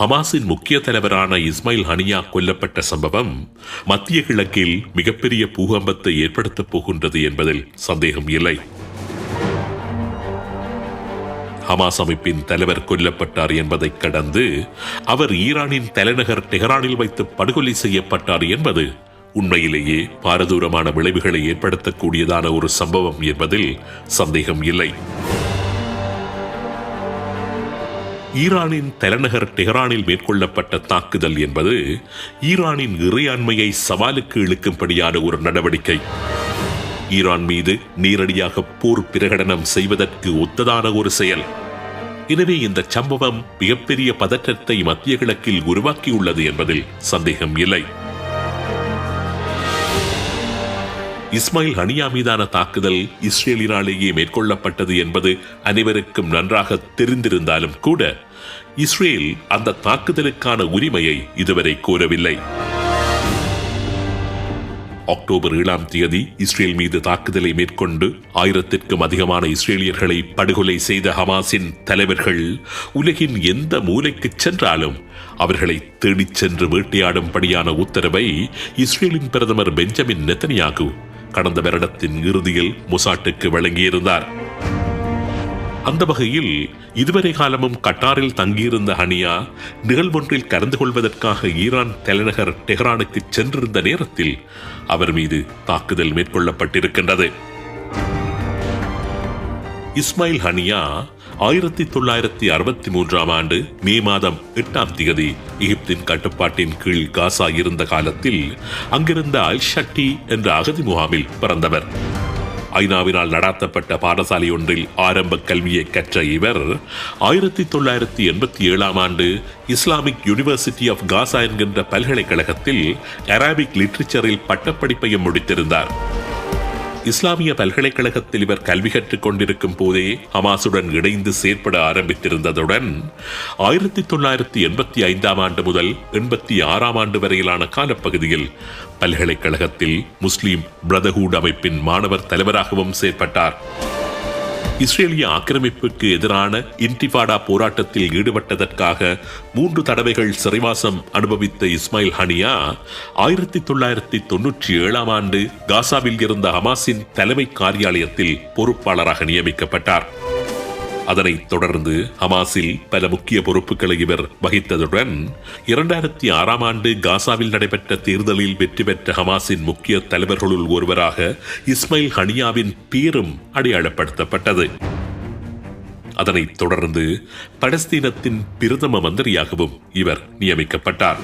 ஹமாஸின் முக்கிய தலைவரான இஸ்மாயில் ஹனியா கொல்லப்பட்ட சம்பவம் மத்திய கிழக்கில் மிகப்பெரிய பூகம்பத்தை ஏற்படுத்தப் போகின்றது என்பதில் சந்தேகம் இல்லை. ஹமாஸ் அமைப்பின் தலைவர் கொல்லப்பட்டார் என்பதை கடந்து அவர் ஈரானின் தலைநகர் டெஹரானில் வைத்து படுகொலை செய்யப்பட்டார் என்பது உண்மையிலேயே பாரதூரமான விளைவுகளை ஏற்படுத்தக்கூடியதான ஒரு சம்பவம் என்பதில் சந்தேகம் இல்லை. ஈரானின் தலைநகர் டெஹரானில் மேற்கொள்ளப்பட்ட தாக்குதல் என்பது ஈரானின் இறையாண்மையை சவாலுக்கு இழுக்கும்படியான ஒரு நடவடிக்கை. ஈரான் மீது நேரடியாக போர் பிரகடனம் செய்வதற்கு ஒத்ததான ஒரு செயல். எனவே இந்த சம்பவம் மிகப்பெரிய பதற்றத்தை மத்திய கிழக்கில் உருவாக்கியுள்ளது என்பதில் சந்தேகம் இல்லை. இஸ்மாயில் ஹனியா மீதான தாக்குதல் இஸ்ரேலினாலேயே மேற்கொள்ளப்பட்டது என்பது அனைவருக்கும் நன்றாக தெரிந்திருந்தாலும் கூட இஸ்ரேல் அந்த தாக்குதலுக்கான உரிமையை இதுவரை கோரவில்லை. அக்டோபர் ஏழாம் தேதி இஸ்ரேல் மீது தாக்குதலை மேற்கொண்டு ஆயிரத்திற்கும் அதிகமான இஸ்ரேலியர்களை படுகொலை செய்த ஹமாஸின் தலைவர்கள் உலகின் எந்த மூலைக்கு சென்றாலும் அவர்களை தேடிச் சென்று வேட்டையாடும்படியான உத்தரவை இஸ்ரேலின் பிரதமர் பெஞ்சமின் நெத்தனியாகு கடந்த வருடத்தின் இறுதியில் முசாட்டுக்கு வழங்கியிருந்தார் அந்த வகையில் இதுவரை காலமும் கட்டாரில் தங்கியிருந்த ஹனியா நிகழ்வொன்றில் கலந்து கொள்வதற்காக ஈரான் தலைநகர் டெஹ்ரானுக்கு சென்றிருந்த நேரத்தில் அவர் மீது தாக்குதல் மேற்கொள்ளப்பட்டிருக்கின்றது. இஸ்மாயில் ஹனியா ஆயிரத்தி தொள்ளாயிரத்தி அறுபத்தி மூன்றாம் ஆண்டு மே மாதம் எட்டாம் தேதி எகிப்தின் கட்டுப்பாட்டின் கீழ் காசா இருந்த காலத்தில் அங்கிருந்த அல் ஷட்டி என்ற அகதி முகாமில் பிறந்தவர். ஐநாவினால் நடாத்தப்பட்ட பாடசாலை ஒன்றில் ஆரம்ப கல்வியை கற்ற இவர் ஆயிரத்தி தொள்ளாயிரத்தி எண்பத்தி ஏழாம் ஆண்டு இஸ்லாமிக் யூனிவர்சிட்டி ஆஃப் காசா என்கின்ற பல்கலைக்கழகத்தில் அராபிக் லிட்ரேச்சரில் பட்டப்படிப்பையும் முடித்திருந்தார். இஸ்லாமிய பல்கலைக்கழகத்தில் இவர் கல்வி கற்றுக் கொண்டிருக்கும் போதே ஹமாசுடன் இணைந்து செயற்பட ஆரம்பித்திருந்ததுடன் ஆயிரத்தி தொள்ளாயிரத்தி எண்பத்தி ஐந்தாம் ஆண்டு முதல் எண்பத்தி ஆறாம் ஆண்டு வரையிலான காலப்பகுதியில் பல்கலைக்கழகத்தில் முஸ்லீம் பிரதர்ஹூட் அமைப்பின் மாணவர் தலைவராகவும் செயற்பட்டார். இஸ்ரேலிய ஆக்கிரமிப்புக்கு எதிரான இன்டிபாடா போராட்டத்தில் ஈடுபட்டதற்காக மூன்று தடவைகள் சிறைவாசம் அனுபவித்த இஸ்மாயில் ஹனியா ஆயிரத்தி தொள்ளாயிரத்தி தொன்னூற்றி ஏழாம் ஆண்டு காசாவில் இருந்த ஹமாஸின் தலைமை காரியாலயத்தில் பொறுப்பாளராக நியமிக்கப்பட்டார். அதனைத் தொடர்ந்து ஹமாஸில் பல முக்கிய பொறுப்புகளை இவர் வகித்ததுடன் இரண்டாயிரத்தி ஆறாம் ஆண்டு காசாவில் நடைபெற்ற தேர்தலில் வெற்றி பெற்ற ஹமாஸின் முக்கிய தலைவர்களுள் ஒருவராக இஸ்மைல் ஹனியாவின் பேரும் அடையாளப்படுத்தப்பட்டது. அதனைத் தொடர்ந்து பலஸ்தீனத்தின் பிரதம மந்திரியாகவும் இவர் நியமிக்கப்பட்டார்.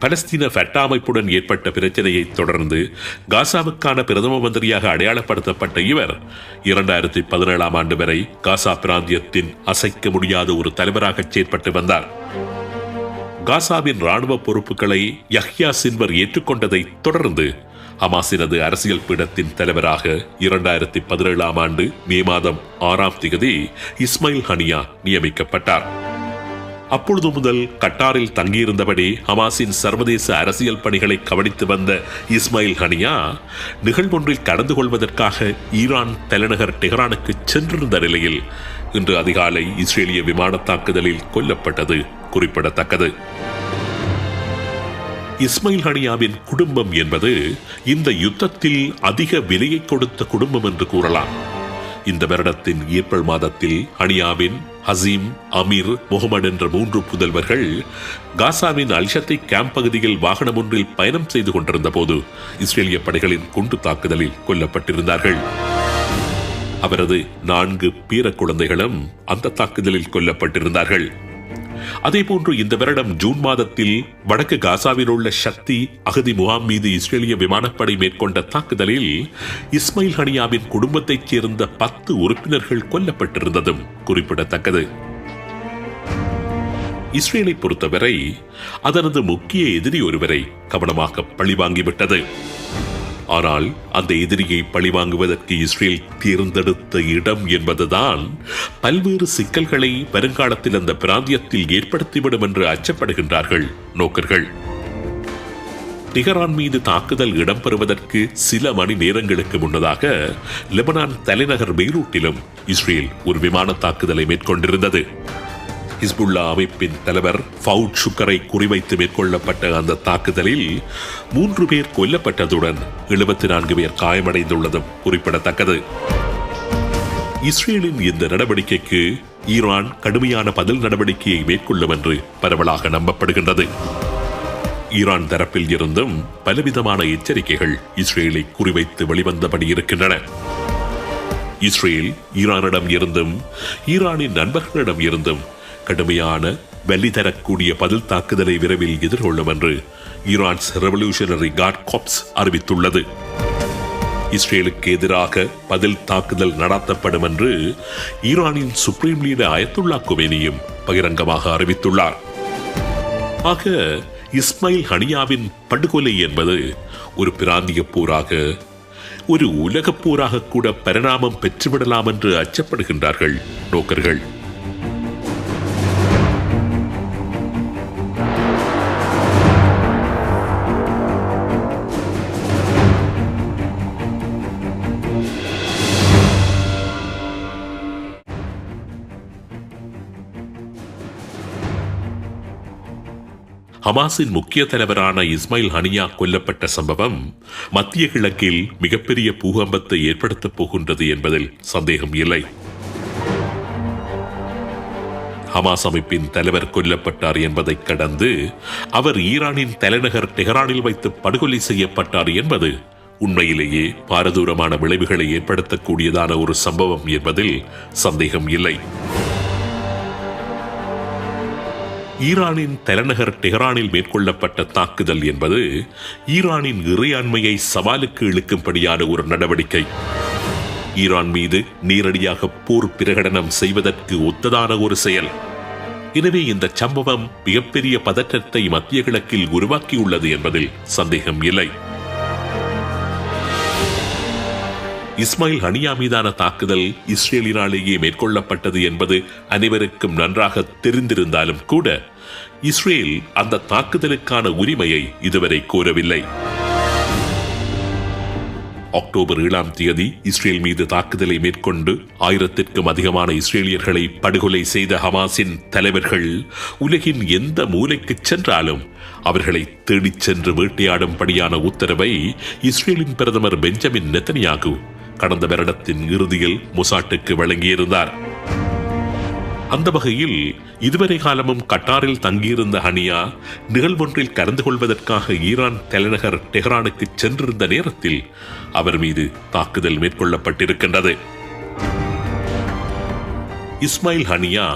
பலஸ்தீன ஃபட்டா அமைப்புடன் ஏற்பட்ட பிரச்சனையை தொடர்ந்து காசாவுக்கான பிரதம மந்திரியாக அடையாளப்படுத்தப்பட்ட இவர் இரண்டாயிரத்தி பதினேழாம் ஆண்டு வரை காசா பிராந்தியத்தின் அசைக்க முடியாத ஒரு தலைவராக செயற்பட்டு வந்தார். காசாவின் ராணுவ பொறுப்புகளை யஹ்யா சின்வர் ஏற்றுக்கொண்டதை தொடர்ந்து ஹமாஸினது அரசியல் பீடத்தின் தலைவராக இரண்டாயிரத்தி பதினேழாம் ஆண்டு மே மாதம் ஆறாம் திகதி இஸ்மாயில் ஹனியா நியமிக்கப்பட்டார். அப்பொழுது முதல் கட்டாரில் தங்கியிருந்தபடி ஹமாஸின் சர்வதேச அரசியல் பணிகளை கவனித்து வந்த இஸ்மாயில் ஹனியா நிகழ்வொன்றில் கலந்து கொள்வதற்காக ஈரான் தலைநகர் டெஹ்ரானுக்கு சென்றிருந்த நிலையில் இன்று அதிகாலை இஸ்ரேலிய விமான தாக்குதலில் கொல்லப்பட்டது குறிப்பிடத்தக்கது. இஸ்மைல் ஹனியாவின் குடும்பம் என்பது இந்த யுத்தத்தில் அதிக விலையை கொடுத்த குடும்பம் என்று கூறலாம். இந்த வருடத்தின் ஏப்ரல் மாதத்தில் ஹனியாவின் ஹசீம் அமீர் முகமது என்ற மூன்று புதல்வர்கள் காசாவின் அல்ஷத்தை கேம்ப் பகுதியில் வாகனம் ஒன்றில் பயணம் செய்து கொண்டிருந்த போது இஸ்ரேலிய படைகளின் குண்டு தாக்குதலில் கொல்லப்பட்டிருந்தார்கள். அவரது நான்கு பேர குழந்தைகளும் அந்த தாக்குதலில் கொல்லப்பட்டிருந்தார்கள். அதேபோன்று இந்த வருடம் ஜூன் மாதத்தில் வடக்கு காசாவில் உள்ள சக்தி அகதி முகாம் மீது இஸ்ரேலிய விமானப்படை மேற்கொண்ட தாக்குதலில் இஸ்மாயில் ஹனியாவின் குடும்பத்தைச் சேர்ந்த பத்து உறுப்பினர்கள் கொல்லப்பட்டிருந்ததும் குறிப்பிடத்தக்கது. இஸ்ரேலை பொறுத்தவரை அதனது முக்கிய எதிரி ஒருவரை கவனமாக பழிவாங்கிவிட்டது. ஆனால் அந்த எதிரியை பழிவாங்குவதற்கு இஸ்ரேல் தேர்ந்தெடுத்த இடம் என்பதுதான் பல்வேறு சிக்கல்களை வருங்காலத்தில் அந்த பிராந்தியத்தில் ஏற்படுத்திவிடும் என்று அச்சப்படுகின்றார்கள் நோக்கர்கள். நிகரான் மீது தாக்குதல் இடம்பெறுவதற்கு சில மணி நேரங்களுக்கு முன்னதாக லெபனான் தலைநகர் பெய்ரூட்டிலும் இஸ்ரேல் ஒரு விமான தாக்குதலை மேற்கொண்டிருந்தது. ஹிஸ்புல்லா அமைப்பின் தலைவர் ஃபவுட் சுக்கரை குறிவைத்து மேற்கொள்ளப்பட்ட அந்த தாக்குதலில் மூன்று பேர் கொல்லப்பட்டதுடன் எழுபத்தி நான்கு பேர் காயமடைந்துள்ளதும் குறிப்பிடத்தக்கது. இஸ்ரேலின் இந்த நடவடிக்கைக்கு ஈரான் கடுமையான பதில் நடவடிக்கையை மேற்கொள்ளும் என்று பரவலாக நம்பப்படுகின்றது. ஈரான் தரப்பில் இருந்தும் பலவிதமான எச்சரிக்கைகள் இஸ்ரேலை குறிவைத்து வெளிவந்தபடி இருக்கின்றன. இஸ்ரேல் ஈரானிடம் இருந்தும் ஈரானின் நண்பர்களிடம் இருந்தும் கடுமையான வலி தரக்கூடிய பதில் தாக்குதலை விரைவில் எதிர்கொள்ளும் என்று ஈரான்ஸ் ரெவல்யூஷனரி கார்ட் காப்ஸ் அறிவித்துள்ளது. இஸ்ரேலுக்கு எதிராக பதில் தாக்குதல் நடத்தப்படும் என்று ஈரானின் சுப்ரீம் லீடர் அயத்துல்லா குவேனியும் பகிரங்கமாக அறிவித்துள்ளார். ஆக இஸ்மாயில் ஹனியாவின் படுகொலை என்பது ஒரு பிராந்திய போராக ஒரு உலகப் போராக கூட பரிணாமம் பெற்றுவிடலாம் என்று அச்சப்படுகின்றார்கள் நோக்கர்கள். ஹமாஸின் முக்கிய தலைவரான இஸ்மாயில் ஹனியா கொல்லப்பட்ட சம்பவம் மத்திய கிழக்கில் மிகப்பெரிய பூகம்பத்தை ஏற்படுத்தப் போகின்றது என்பதில் சந்தேகம் இல்லை. ஹமாஸ் அமைப்பின் தலைவர் கொல்லப்பட்டார் என்பதை கடந்து அவர் ஈரானின் தலைநகர் டெஹரானில் வைத்து படுகொலை செய்யப்பட்டார் என்பது உண்மையிலேயே பாரதூரமான விளைவுகளை ஏற்படுத்தக்கூடியதான ஒரு சம்பவம் என்பதில் சந்தேகம் இல்லை. ஈரானின் தலைநகர் டெஹரானில் மேற்கொள்ளப்பட்ட தாக்குதல் என்பது ஈரானின் இறையாண்மையை சவாலுக்கு இழுக்கும்படியான ஒரு நடவடிக்கை. ஈரான் மீது நேரடியாக போர் பிரகடனம் செய்வதற்கு ஒத்ததான ஒரு செயல். எனவே இந்த சம்பவம் மிகப்பெரிய பதற்றத்தை மத்திய கிழக்கில் உருவாக்கியுள்ளது என்பதில் சந்தேகம் இல்லை. இஸ்மாயில் ஹனியா மீதான தாக்குதல் இஸ்ரேலினாலேயே மேற்கொள்ளப்பட்டது என்பது அனைவருக்கும் நன்றாக தெரிந்திருந்தாலும் கூட இஸ்ரேல் அந்த தாக்குதலுக்கான உரிமையை இதுவரை கோரவில்லை. அக்டோபர் ஏழாம் தேதி இஸ்ரேல் மீது தாக்குதலை மேற்கொண்டு ஆயிரத்திற்கும் அதிகமான இஸ்ரேலியர்களை படுகொலை செய்த ஹமாஸின் தலைவர்கள் உலகின் எந்த மூலைக்கு சென்றாலும் அவர்களை தேடிச் சென்று வேட்டையாடும்படியான உத்தரவை இஸ்ரேலின் பிரதமர் பெஞ்சமின் நெத்தனியாகு கடந்த வருடத்தின் இறுதியில் முசாட்டுக்கு வழங்கியிருந்தார் அந்த வகையில் இதுவரை காலமும் கட்டாரில் தங்கியிருந்த ஹனியா நிகழ்வொன்றில் கலந்து கொள்வதற்காக ஈரான் தலைநகர் டெஹ்ரானுக்கு சென்றிருந்த நேரத்தில் அவர் மீது தாக்குதல் மேற்கொள்ளப்பட்டிருக்கின்றது. இஸ்மாயில் ஹனியா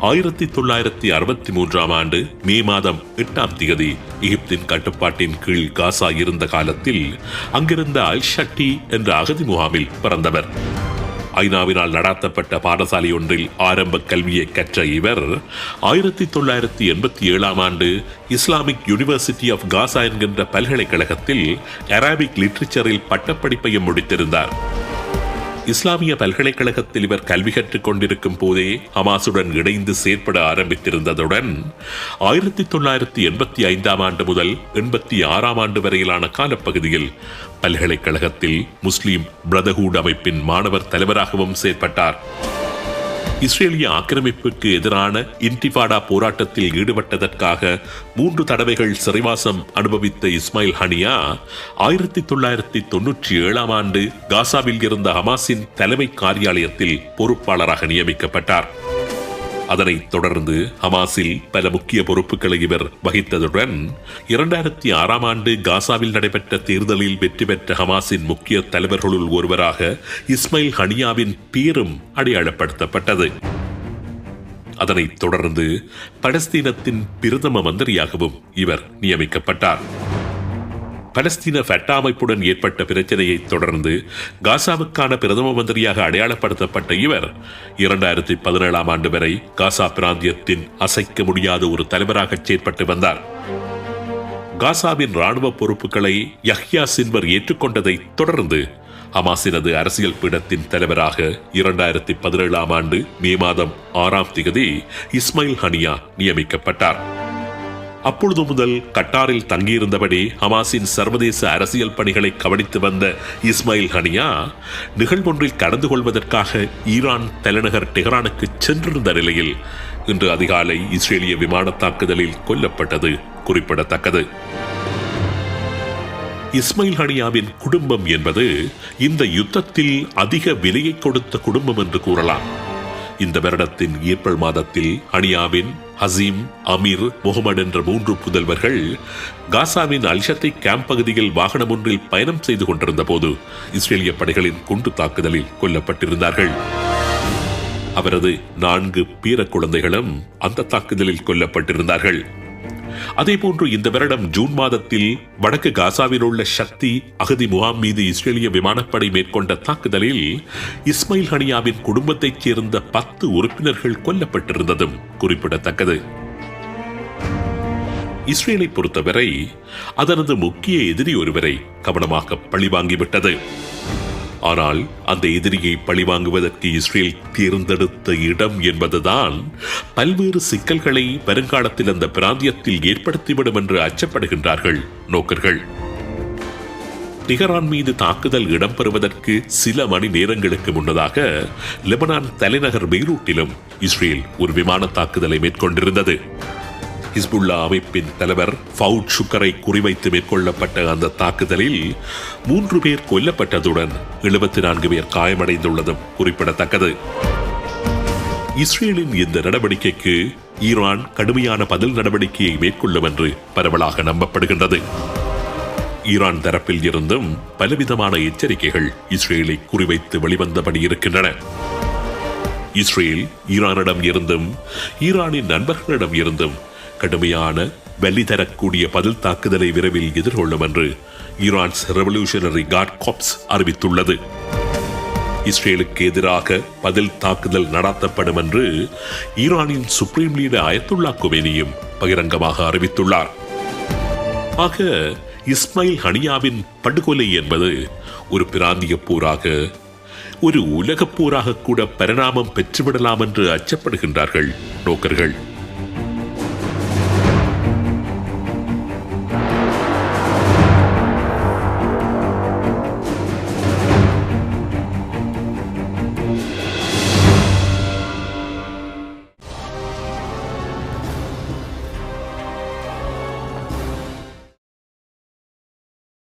ஆயிரத்தி தொள்ளாயிரத்தி அறுபத்தி மூன்றாம் ஆண்டு மே மாதம் எட்டாம் தேதி எகிப்தின் கட்டுப்பாட்டின் கீழ் காசா இருந்த காலத்தில் அங்கிருந்த அல் ஷட்டி என்ற அகதி முகாமில் பிறந்தவர். ஐநாவினால் நடாத்தப்பட்ட பாடசாலை ஒன்றில் ஆரம்ப கல்வியை கற்ற இவர் ஆயிரத்தி தொள்ளாயிரத்தி எண்பத்தி ஏழாம் ஆண்டு இஸ்லாமிக் யூனிவர்சிட்டி ஆஃப் காசா என்கின்ற பல்கலைக்கழகத்தில் அராபிக் லிட்ரேச்சரில் பட்டப்படிப்பையும் முடித்திருந்தார். இஸ்லாமிய பல்கலைக்கழகத்தில் இவர் கல்வி கற்றுக் கொண்டிருக்கும் போதே ஹமாசுடன் இணைந்து செயற்பட ஆரம்பித்திருந்ததுடன் ஆயிரத்தி தொள்ளாயிரத்தி எண்பத்தி ஐந்தாம் ஆண்டு முதல் எண்பத்தி ஆறாம் ஆண்டு வரையிலான காலப்பகுதியில் பல்கலைக்கழகத்தில் முஸ்லிம் பிரதர்ஹூட் அமைப்பின் மாணவர் தலைவராகவும் செயற்பட்டார். இஸ்ரேலிய ஆக்கிரமிப்புக்கு எதிரான இன்டிபாடா போராட்டத்தில் ஈடுபட்டதற்காக மூன்று தடவைகள் சிறைவாசம் அனுபவித்த இஸ்மாயில் ஹனியா ஆயிரத்தி தொள்ளாயிரத்தி தொன்னூற்றி ஏழாம் ஆண்டு காசாவில் இருந்த ஹமாஸின் தலைமை காரியாலயத்தில் பொறுப்பாளராக நியமிக்கப்பட்டார். அதனைத் தொடர்ந்து ஹமாஸில் பல முக்கிய பொறுப்புகளை இவர் வகித்ததுடன் இரண்டாயிரத்தி ஆறாம் ஆண்டு காசாவில் நடைபெற்ற தேர்தலில் வெற்றி பெற்ற ஹமாஸின் முக்கிய தலைவர்களுள் ஒருவராக இஸ்மைல் ஹனியாவின் பேரும் அடையாளப்படுத்தப்பட்டது. அதனைத் தொடர்ந்து பலஸ்தீனத்தின் பிரதம மந்திரியாகவும் இவர் நியமிக்கப்பட்டார். பலஸ்தீன ஃபட்டா அமைப்புடன் ஏற்பட்ட பிரச்சனையை தொடர்ந்து காசாவுக்கான பிரதம மந்திரியாக அடையாளப்படுத்தப்பட்ட இவர் இரண்டாயிரத்தி பதினேழாம் ஆண்டு வரை காசா பிராந்தியத்தின் அசைக்க முடியாத ஒரு தலைவராக செயற்பட்டு வந்தார். காசாவின் ராணுவ பொறுப்புகளை யஹ்யா சின்வர் ஏற்றுக்கொண்டதை தொடர்ந்து ஹமாஸினது அரசியல் பீடத்தின் தலைவராக இரண்டாயிரத்தி பதினேழாம் ஆண்டு மே மாதம் ஆறாம் திகதி இஸ்மாயில் ஹனியா நியமிக்கப்பட்டார். அப்பொழுது முதல் கட்டாரில் தங்கியிருந்தபடி ஹமாஸின் சர்வதேச அரசியல் பணிகளை கவனித்து வந்த இஸ்மாயில் ஹனியா நிகழ்வொன்றில் கலந்து கொள்வதற்காக ஈரான் தலைநகர் டெஹ்ரானுக்கு சென்றிருந்த நிலையில் இன்று அதிகாலை இஸ்ரேலிய விமான தாக்குதலில் கொல்லப்பட்டது குறிப்பிடத்தக்கது. இஸ்மைல் ஹனியாவின் குடும்பம் என்பது இந்த யுத்தத்தில் அதிக விலையை கொடுத்த குடும்பம் என்று கூறலாம். இந்த வருடத்தின் ஏப்ரல் மாதத்தில் ஹனியாவின் ஹசீம் அமீர் முகமது என்ற மூன்று புதல்வர்கள் காசாவின் அல்ஷத்தை கேம்ப் பகுதியில் வாகனம் ஒன்றில் பயணம் செய்து கொண்டிருந்த போது இஸ்ரேலிய படைகளின் குண்டு தாக்குதலில் கொல்லப்பட்டிருந்தார்கள். அவரது நான்கு பீர குழந்தைகளும் அந்த தாக்குதலில் கொல்லப்பட்டிருந்தார்கள். அதேபோன்று இந்த வருடம் ஜூன் மாதத்தில் வடக்கு காசாவில் உள்ள சக்தி அகதி முகாம் மீது இஸ்ரேலிய விமானப்படை மேற்கொண்ட தாக்குதலில் இஸ்மாயில் ஹனியாவின் குடும்பத்தைச் சேர்ந்த பத்து உறுப்பினர்கள் கொல்லப்பட்டிருந்ததும் குறிப்பிடத்தக்கது. இஸ்ரேலை பொறுத்தவரை அதனது முக்கிய எதிரி ஒருவரை கவனமாக பழிவாங்கிவிட்டது. ஆனால் அந்த எதிரியை பழிவாங்குவதற்கு இஸ்ரேல் தேர்ந்தெடுத்த இடம் என்பதுதான் பல்வேறு சிக்கல்களை வருங்காலத்தில் அந்த பிராந்தியத்தில் ஏற்படுத்திவிடும் என்று அச்சப்படுகின்றார்கள் நோக்கர்கள். டிகரான் மீது தாக்குதல் இடம்பெறுவதற்கு சில மணி நேரங்களுக்கு முன்னதாக லெபனான் தலைநகர் பெய்ரூட்டிலும் இஸ்ரேல் ஒரு விமான தாக்குதலை மேற்கொண்டிருந்தது. ஹிஸ்புல்லா அமைப்பின் தலைவர் ஃபவுட் சுக்கரை குறிவைத்து மேற்கொள்ளப்பட்ட அந்த தாக்குதலில் மூன்று பேர் கொல்லப்பட்டதுடன் எழுபத்தி நான்கு பேர் காயமடைந்துள்ளதும் குறிப்பிடத்தக்கது. இஸ்ரேலின் இந்த நடவடிக்கைக்கு ஈரான் கடுமையான பதில் நடவடிக்கையை மேற்கொள்ளும் என்று பரவலாக நம்பப்படுகின்றது. ஈரான் தரப்பில் இருந்தும் பலவிதமான எச்சரிக்கைகள் இஸ்ரேலை குறிவைத்து வெளிவந்தபடி இருக்கின்றன. இஸ்ரேல் ஈரானிடம் இருந்தும் ஈரானின் நண்பர்களிடம் இருந்தும் கடுமையான வலி தரக்கூடிய பதில் தாக்குதலை விரைவில் எதிர்கொள்ளும் என்று ஈரான்ஸ் ரெவல்யூஷனரி கார்ட் காப்ஸ் அறிவித்துள்ளது. இஸ்ரேலுக்கு எதிராக பதில் தாக்குதல் நடத்தப்படும் என்று ஈரானின் சுப்ரீம் லீடர் அயத்துல்லா குமேனியும் பகிரங்கமாக அறிவித்துள்ளார். ஆக இஸ்மாயில் ஹனியாவின் படுகொலை என்பது ஒரு பிராந்திய போராக ஒரு உலகப் போராக கூட பரிணாமம் பெற்றுவிடலாம் என்று அச்சப்படுகின்றார்கள் நோக்கர்கள்.